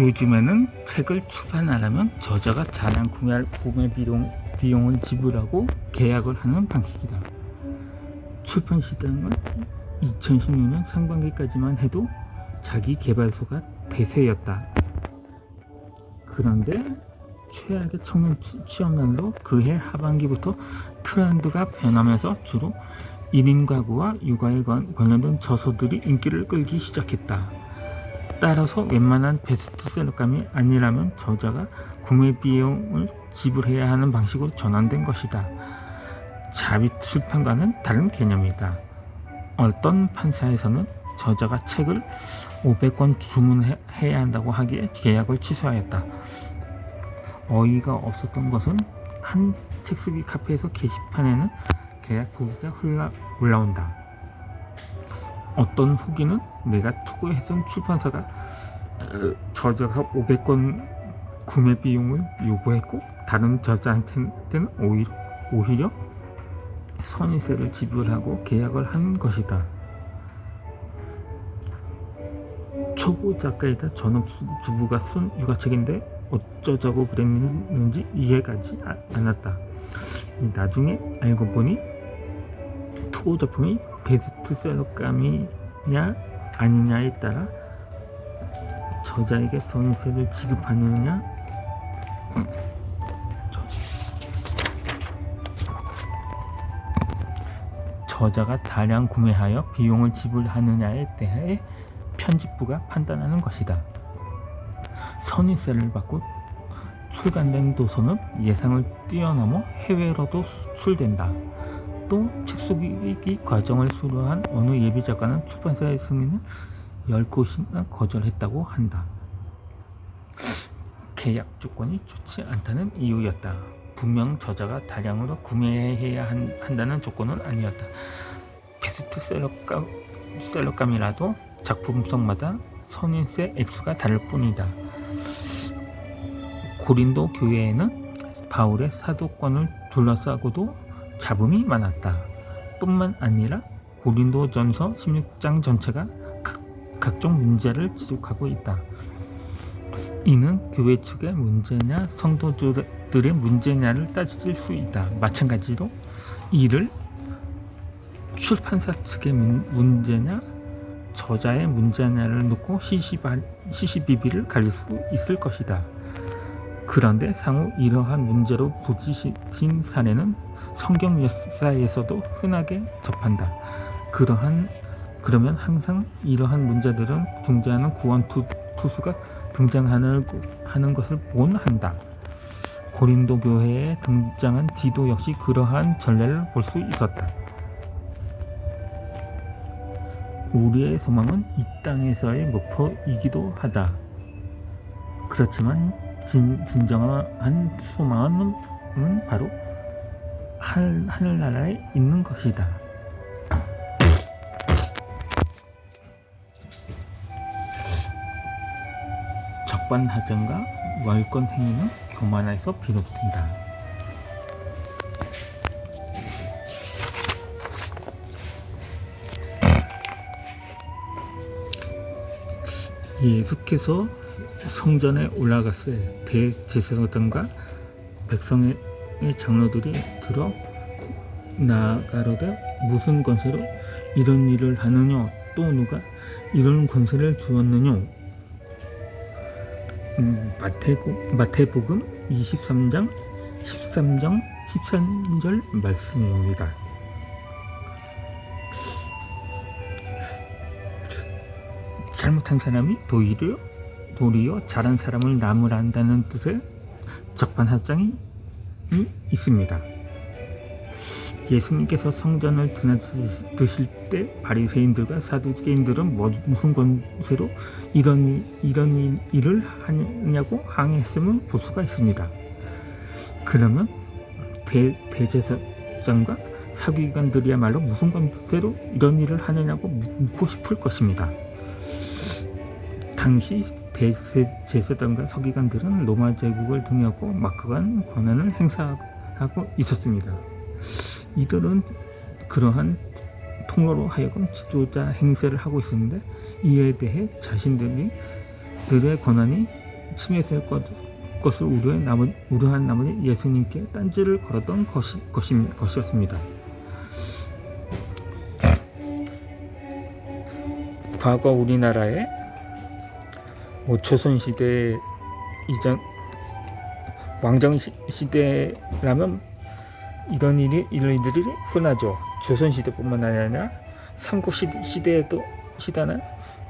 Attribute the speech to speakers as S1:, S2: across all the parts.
S1: 요즘에는 책을 출판하려면 저자가 자량 구매할 구매 비용, 비용을 지불하고 계약을 하는 방식이다. 출판 시장은 2016년 상반기까지만 해도 자기 개발소가 대세였다. 그런데 최악의 청년 취- 취업난으로 그해 하반기부터 트렌드가 변하면서 주로 1인 가구와 육아에 관- 관련된 저서들이 인기를 끌기 시작했다. 따라서 웬만한 베스트 셀러감이 아니라면 저자가 구매 비용을 지불해야 하는 방식으로 전환된 것이다. 자비 출판과는 다른 개념이다. 어떤 판사에서는 저자가 책을 500권 주문해야 한다고 하기에 계약을 취소하였다. 어이가 없었던 것은 한 책쓰기 카페에서 게시판에는 계약 후기가 흘러 올라온다. 어떤 후기는 내가 투고했던 출판사가 어, 저자가 500권 구매 비용을 요구했고 다른 저자한테는 오히려, 오히려 선의세를 지불하고 계약을 한 것이다. 초보 작가이다 전업주부가 쓴 육아책인데 어쩌자고 그랬는지 이해가지 아- 않았다. 나중에 알고 보니 투고 작품이 베스트셀러감이냐 아니냐에 따라 저자에게 선의세를 지급하느냐 저- 저자가 다량 구매하여 비용을 지불하느냐에 대해 편집부가 판단하는 것이다. 선의세를 받고 출간된 도서는 예상을 뛰어넘어 해외로도 수출된다. 또 책소기 과정을 수료한 어느 예비 작가는 출판사의 승인을 10곳이나 거절했다고 한다. 계약 조건이 좋지 않다는 이유였다. 분명 저자가 다량으로 구매해야 한, 한다는 조건은 아니었다. 베스트셀러감, 셀러감이라도 작품성마다 선인세 액수가 다를 뿐이다. 고린도 교회에는 바울의 사도권을 둘러싸고도 잡음이 많았다. 뿐만 아니라 고린도 전서 16장 전체가 각, 각종 문제를 지적하고 있다. 이는 교회 측의 문제냐 성도들의 문제냐를 따질 수 있다. 마찬가지로 이를 출판사 측의 문- 문제냐 저자의 문제냐를 놓고 시시바, 시시비비를 가릴 수 있을 것이다. 그런데 상호 이러한 문제로 부딪힌 사례는 성경 역사에서도 흔하게 접한다. 그러한 그러면 항상 이러한 문제들은 중재하는 구원 투, 투수가 등장하는 하는 것을 본한다. 고린도 교회에 등장한 디도 역시 그러한 전례를 볼 수 있었다. 우리의 소망은 이 땅에서의 목표이기도 하다. 그렇지만 진, 진정한 소망은 바로 할, 하늘나라에 있는 것이다. 적반하장과 월권 행위는 교만에서 비롯된다. 예수께서 성전에 올라갔을 때 대제사장과 백성의 장로들이 들어 나가로되 무슨 권세로 이런 일을 하느냐? 또 누가 이런 권세를 주었느냐 음, 마태고, 마태복음 23장 13장 13절 말씀입니다. 잘못한 사람이 도리어 도리어 잘한 사람을 나무란다는 뜻의 적반하장이 있습니다. 예수님께서 성전을 드나드실 때 바리새인들과 사두개인들은 뭐- 무슨 권세로 이런 이런 일을 하냐고 항의했음을 볼 수가 있습니다. 그러면 대, 대제사장과 사기관들이야말로 무슨 권세로 이런 일을 하느냐고 묻고 싶을 것입니다. 당시 대 제사장과 서기관들은 로마 제국을 등하고 막강한 권한을 행사하고 있었습니다. 이들은 그러한 통로로 하여금 지도자 행세를 하고 있었는데 이에 대해 자신들이 들의 권한이 침해될 것, 것을 우려해 나머, 우려한 나머지 예수님께 딴지를 걸었던 것이, 것이, 것이었습니다. 과거 우리나라에 뭐 조선 시대 이전 왕정 시, 시대라면 이런 일이 이런 일들이 흔하죠. 조선 시대뿐만 아니라 삼국 시대, 시대에도 시대나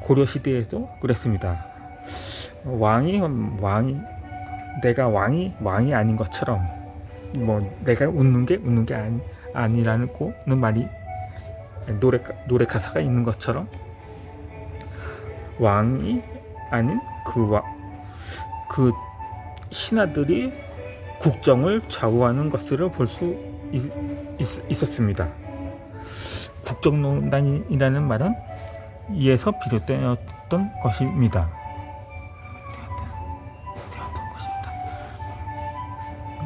S1: 고려 시대에도 그랬습니다. 왕이 왕이 내가 왕이 왕이 아닌 것처럼 뭐 내가 웃는 게 웃는 게 아니 아니라는 거는 말이 노래 노래 가사가 있는 것처럼 왕이 아닌 그그 신하들이 국정을 좌우하는 것을 볼 수 있었습니다. 국정농단이라는 말은 이에서 비롯되었던 것입니다.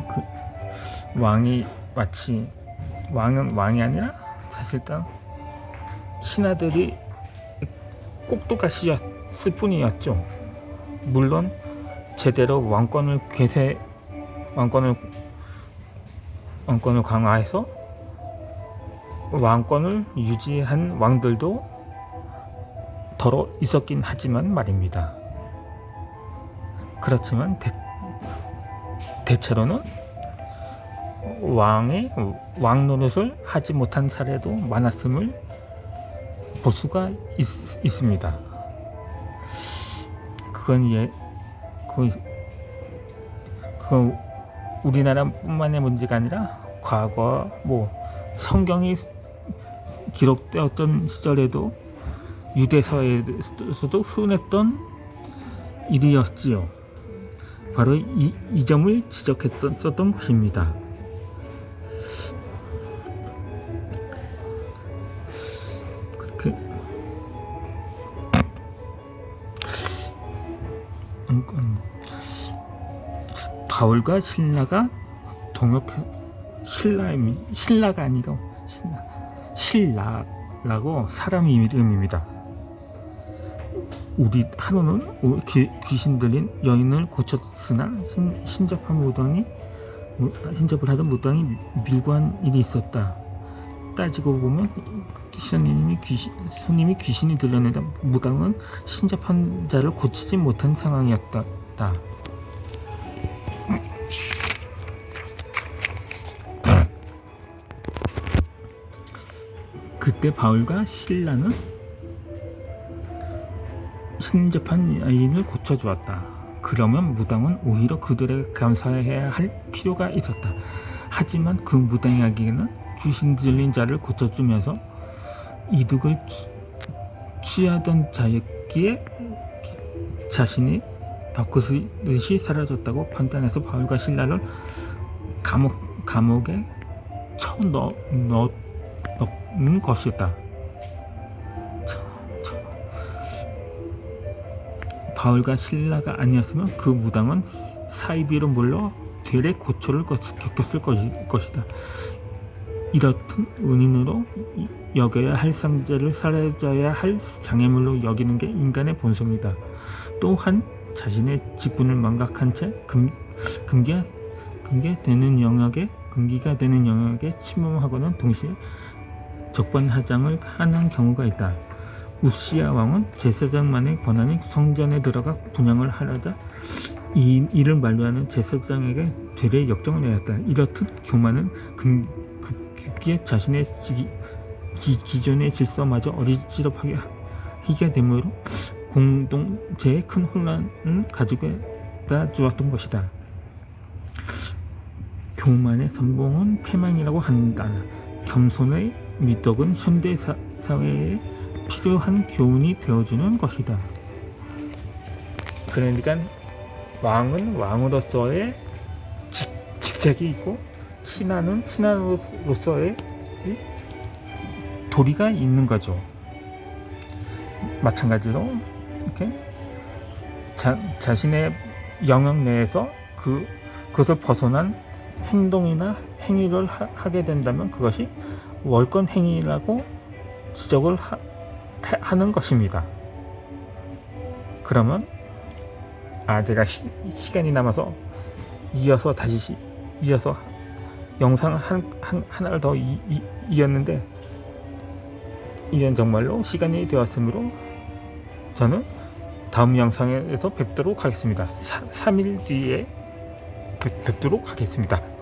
S1: 그 왕이 마치 왕은 왕이 아니라 사실상 신하들이 꼭두가시였 을 뿐이었죠. 물론 제대로 왕권을 괴세 왕권을 왕권을 강화해서 왕권을 유지한 왕들도 더러 있었긴 하지만 말입니다. 그렇지만 대, 대체로는 왕의 왕 노릇을 하지 못한 사례도 많았음을 볼 수가 있, 있습니다. 그건 예, 그, 그 우리나라뿐만의 문제가 아니라 과거 뭐 성경이 기록되었던 시절에도 유대서에서도 흔했던 일이었지요. 바로 이, 이 점을 지적했던 썼던 것입니다. 바울과 신라가 동역 신라임 신라가 아니고 신라 신라라고 사람 이름입니다. 우리 하루는 귀, 귀신 들린 여인을 고쳤으나 신, 신접한 무당이 신접을 하던 무당이 밀고 한 일이 있었다. 따지고 보면 스님이 귀신, 스님이 귀신이 들렸는데 무당은 신접한 자를 고치지 못한 상황이었다. 그때 바울과 신라는 신접한 여인을 고쳐주었다. 그러면 무당은 오히려 그들에게 감사해야 할 필요가 있었다. 하지만 그 무당에게는 주신 들린 자를 고쳐주면서 이득을 취 하던 자였기에 자신이 바꾸듯이 사라졌다고 판단해서 바울과 신라를 감옥, 감옥에 처음 넣, 넣은 것이다. 바울과 신라가 아니었으면 그 무당은 사이비로 물러 되레 고초를 겪었을 것이다. 이렇듯 은인으로 여겨야 할 상자를 사라져야 할 장애물로 여기는 게 인간의 본성이다. 또한 자신의 직분을 망각한 채 금, 금기, 금기 되는 영역에 금기가 되는 영역에 침범하고는 동시에 적반하장을 하는 경우가 있다. 우시아 왕은 제사장만의 권한이 성전에 들어가 분양을 하려다 이 일을 만류하는 제사장에게 되레 역정을 내었다. 이렇듯 교만은 금, 급기에 자신의 기, 기, 기존의 질서마저 어리지럽하게 하게 되므로 공동체에 큰 혼란을 가지고다 주었던 것이다. 교만의 선봉은 패망이라고 한다. 겸손의 미덕은 현대 사, 사회에 필요한 교훈이 되어주는 것이다. 그러니까 왕은 왕으로서의 직, 직책이 있고 신하는 신하로서의 도리가 있는 거죠. 마찬가지로 이렇게 자, 자신의 영역 내에서 그 그것을 벗어난 행동이나 행위를 하, 게 된다면 그것이 월권 행위라고 지적을 하, 하는 것입니다. 그러면 아 제가 시, 시간이 남아서 이어서 다시 시, 이어서 영상 한, 한 하나를 더 이, 이, 이었는데 이런 정말로 시간이 되었으므로 저는 다음 영상에서 뵙도록 하겠습니다. 3 일 뒤에 뵙, 뵙도록 하겠습니다.